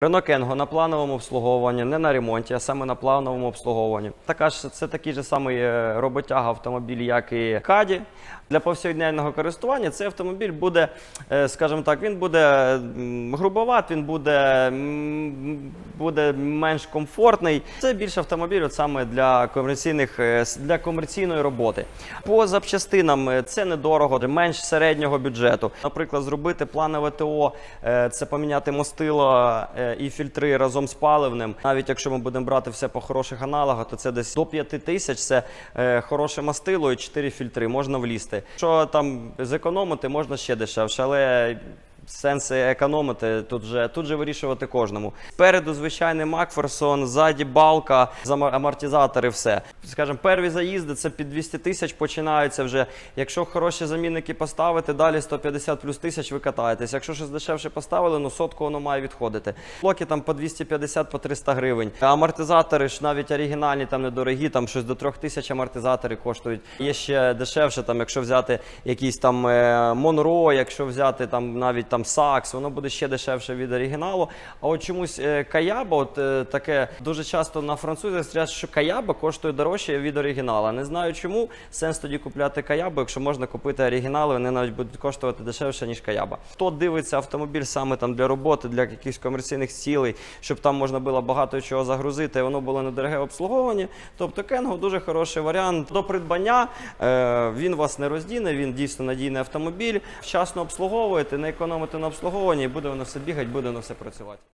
Renault Кенго на плановому обслуговуванні, не на ремонті, а саме на плановому обслуговуванні. Така ж це такий же самий е, роботяга автомобіль, як і Каді. Для повсякденного користування цей автомобіль буде, е, скажімо так, він буде грубоват, він буде, буде менш комфортний. Це більше автомобіль от саме для комерційних е, для комерційної роботи. По запчастинам це недорого, менш середнього бюджету. Наприклад, зробити планове ТО, це поміняти мастило е, і фільтри разом з паливним. Навіть якщо ми будемо брати все по хороших аналогах, то це десь до 5 тисяч. Це е, хороше мастило і 4 фільтри. Можна влізти. Що там зекономити, можна ще дешевше, але. Сенси економити тут же тут же вирішувати кожному. Спереду звичайний Макферсон, ззаді балка, амортизатори, все. Скажімо, перві заїзди це під 200 тисяч починаються вже. Якщо хороші замінники поставити, далі 150 плюс тисяч ви катаєтесь. Якщо щось дешевше поставили, ну сотку воно має відходити. Блоки там по 250 по 300 гривень. Амортизатори ж навіть оригінальні, там недорогі, там щось до 3 тисяч амортизатори коштують. Є ще дешевше, там, якщо взяти якийсь там е, Монро, якщо взяти там навіть там Сакс, воно буде ще дешевше від оригіналу. А от чомусь е, Каяба, от е, таке дуже часто на французах стрять, що Каяба коштує дорожче від оригінала. Не знаю чому. Сенс тоді купляти Каябу, якщо можна купити оригінали, вони навіть будуть коштувати дешевше, ніж Каяба. Хто дивиться автомобіль саме там для роботи, для якихось комерційних цілей, щоб там можна було багато чого загрузити, і воно було недороге обслуговування. Тобто Кенго дуже хороший варіант до придбання. Е, він вас не роздіне, він дійсно надійний автомобіль. Вчасно обслуговуєте, не економите на обслуговуванні, і буде воно все бігати, буде воно все працювати.